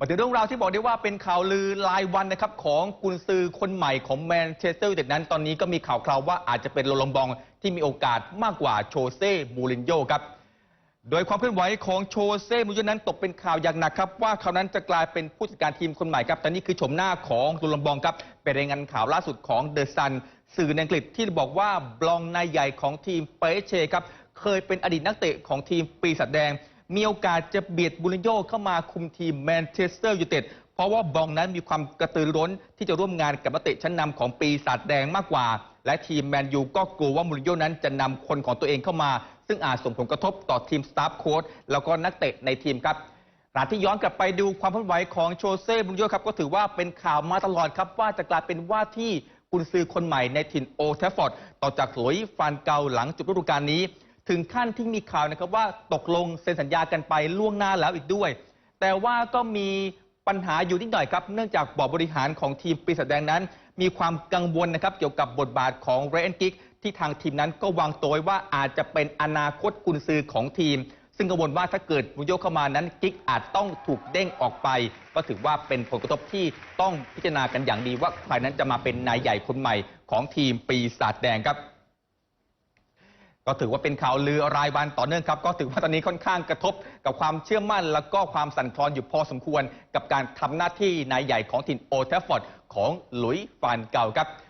มาถึงเรื่องราวที่บอกได้ว่าเป็นข่าวลือรายวันนะครับของกุนซือคนใหม่ของแมนเชสเตอร์ยูไนเต็ดนั้น ตอนนี้ก็มีข่าวคราวว่าอาจจะเป็นโรลอมบองที่มีโอกาสมากกว่าโชเซ่มูรินโญ่ครับ โดยความเคลื่อนไหวของโชเซ่มูรินโญ่นั้นตกเป็นข่าวอย่างหนักครับ ว่าเขานั้นจะกลายเป็นผู้จัดการทีมคนใหม่ครับแต่นี่คือชมหน้าของโรลอมบองครับเป็นรายงานข่าวล่าสุดของเดอะซันสื่อในอังกฤษที่บอกว่าบลองนายใหญ่ของทีมเปเชครับเคยเป็นอดีตนักเตะของทีมปีศาจแดง มีโอกาสจะเบียดบูรินโญ่เข้ามาคุมทีมแมนเชสเตอร์ยูไนเต็ดเพราะว่าบองนั้นมีความกระตือร้นที่จะร่วมงานกับนักเตะชั้นนำของปีศาจแดงมากกว่า และทีมแมนยูก็กลัวว่ามูรินโญ่นั้นจะนำคนของตัวเองเข้ามา ซึ่งอาจส่งผลกระทบต่อทีมสตาฟโค้ชแล้วก็นักเตะในทีมครับหลังที่ย้อนกลับไปดูความเคลื่อนไหวของโชเซ่มูริโญ่ครับก็ถือว่าเป็นข่าวมาตลอดครับว่าจะกลายเป็นว่าที่กุนซือคนใหม่ในถิ่นโอลด์แทฟฟอร์ดต่อจากหลุยฟานเกาหลังจบฤดูกาลนี้ ถึงขั้นที่มีข่าวนะครับว่าตกลงเซ็นสัญญากันไปล่วงหน้าแล้วอีกด้วย แต่ว่าก็มีปัญหาอยู่นิดหน่อยครับ เนื่องจากบอร์ดบริหารของทีมปีศาจแดงนั้น มีความกังวลนะครับเกี่ยวกับบทบาทของเรนกิกที่ทางทีมนั้นก็วางตัวไว้ว่าอาจจะเป็นอนาคตกุนซือของทีม ซึ่งกังวลว่าถ้าเกิดมุโยกเข้ามานั้นกิกอาจต้องถูกเด้งออกไป ก็ถือว่าเป็นผลกระทบที่ต้องพิจารณากันอย่างดีว่าใครนั้นจะมาเป็นนายใหญ่คนใหม่ของทีมปีศาจแดงครับ ก็ถือว่าเป็นข่าวลือรายวันต่อเนื่องครับ ก็ถือว่าตอนนี้ค่อนข้างกระทบกับความเชื่อมั่น แล้วก็ความสั่นคลอนอยู่พอสมควร กับการทำหน้าที่นายใหญ่ของทินโอเทฟฟอร์ดของหลุยฟานเกาครับ